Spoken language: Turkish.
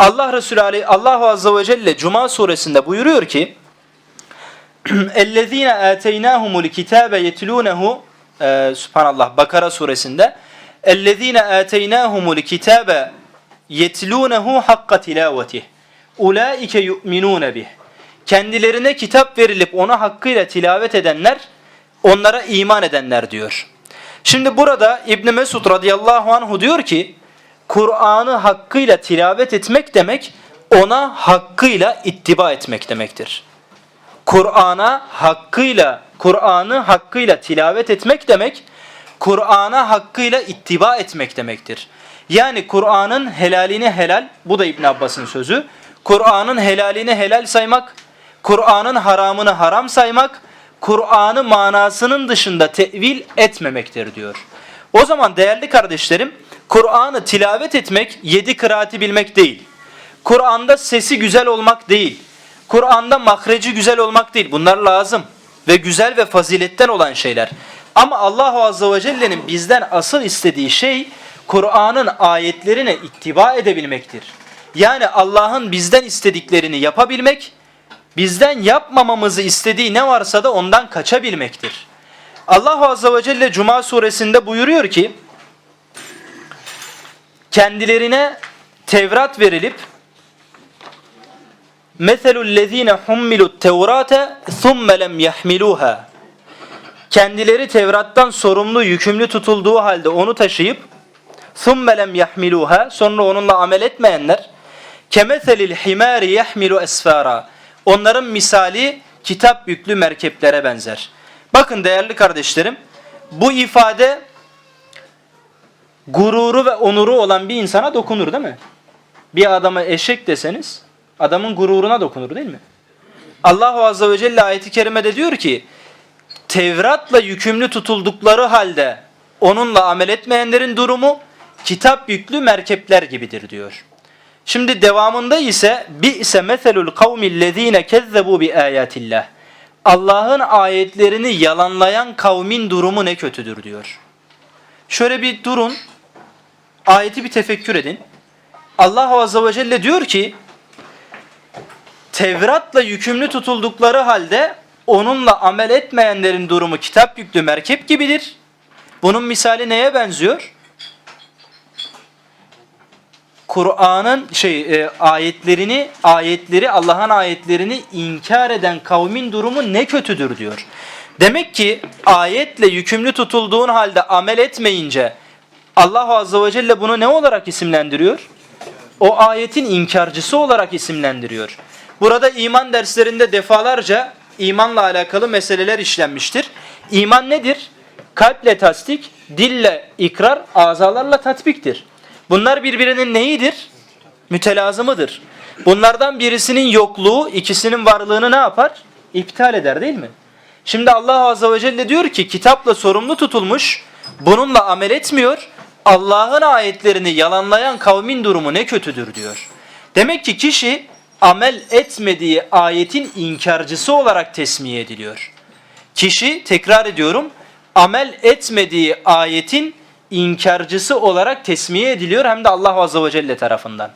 Allah Resulü aleyh, Allah Azze ve Celle Cuma suresinde buyuruyor ki اَلَّذ۪ينَ آتَيْنَاهُمُ الْكِتَابَ يَتْلُونَهُ e, Subhanallah Bakara suresinde اَلَّذ۪ينَ آتَيْنَاهُمُ الْكِتَابَ يَتْلُونَهُ حَقَّ تِلَاوَتِهِ اُولَٰئِكَ يُؤْمِنُونَ بِهِ Kendilerine kitap verilip onu hakkıyla tilavet edenler onlara iman edenler diyor. Şimdi burada İbn Mesud radıyallahu anhu diyor ki Kur'an'ı hakkıyla tilavet etmek demek ona hakkıyla ittiba etmek demektir. Kur'an'a hakkıyla Kur'an'ı hakkıyla tilavet etmek demek Kur'an'a hakkıyla ittiba etmek demektir. Yani Kur'an'ın helalini helal, bu da İbn Abbas'ın sözü. Kur'an'ın helalini helal saymak, Kur'an'ın haramını haram saymak, Kur'an'ı manasının dışında tevil etmemektir diyor. O zaman değerli kardeşlerim, Kur'an'ı tilavet etmek yedi kıraati bilmek değil. Kur'an'da sesi güzel olmak değil. Kur'an'da mahreci güzel olmak değil. Bunlar lazım ve güzel ve faziletten olan şeyler. Ama Allah Azze ve Celle'nin bizden asıl istediği şey Kur'an'ın ayetlerine ittiba edebilmektir. Yani Allah'ın bizden istediklerini yapabilmek, bizden yapmamamızı istediği ne varsa da ondan kaçabilmektir. Allah Azze ve Celle Cuma suresinde buyuruyor ki, kendilerine Tevrat verilip Meselul lezine hummilut Tevrate thumma lem yahmiluha. Kendileri Tevrat'tan sorumlu, yükümlü tutulduğu halde onu taşıyıp thumma lem yahmiluha sonra onunla amel etmeyenler kemeselil himari yahmilu esfara. Onların misali kitap yüklü merkeplere benzer. Bakın değerli kardeşlerim, bu ifade gururu ve onuru olan bir insana dokunur değil mi? Bir adama eşek deseniz adamın gururuna dokunur değil mi? Allah Azze ve Celle ayeti kerimede diyor ki Tevrat'la yükümlü tutuldukları halde onunla amel etmeyenlerin durumu kitap yüklü merkepler gibidir diyor. Şimdi devamında ise bi ise meselul kavmillezine kezzebu bi ayatillah. Allah'ın ayetlerini yalanlayan kavmin durumu ne kötüdür diyor. Şöyle bir durun. Ayeti bir tefekkür edin. Allah Azze ve Celle diyor ki Tevrat'la yükümlü tutuldukları halde onunla amel etmeyenlerin durumu kitap yüklü merkep gibidir. Bunun misali neye benziyor? Kur'an'ın şey e, ayetlerini ayetleri Allah'ın ayetlerini inkar eden kavmin durumu ne kötüdür diyor. Demek ki ayetle yükümlü tutulduğun halde amel etmeyince Allah Azze ve Celle bunu ne olarak isimlendiriyor? O ayetin inkarcısı olarak isimlendiriyor. Burada iman derslerinde defalarca imanla alakalı meseleler işlenmiştir. İman nedir? Kalple tasdik, dille ikrar, azalarla tatbiktir. Bunlar birbirinin neyidir? Mütelazımıdır. Bunlardan birisinin yokluğu ikisinin varlığını ne yapar? İptal eder değil mi? Şimdi Allah Azze ve Celle diyor ki kitapla sorumlu tutulmuş, bununla amel etmiyor, Allah'ın ayetlerini yalanlayan kavmin durumu ne kötüdür diyor. Demek ki kişi amel etmediği ayetin inkarcısı olarak tesmiye ediliyor. Kişi tekrar ediyorum amel etmediği ayetin inkarcısı olarak tesmiye ediliyor hem de Allah Azze ve Celle tarafından.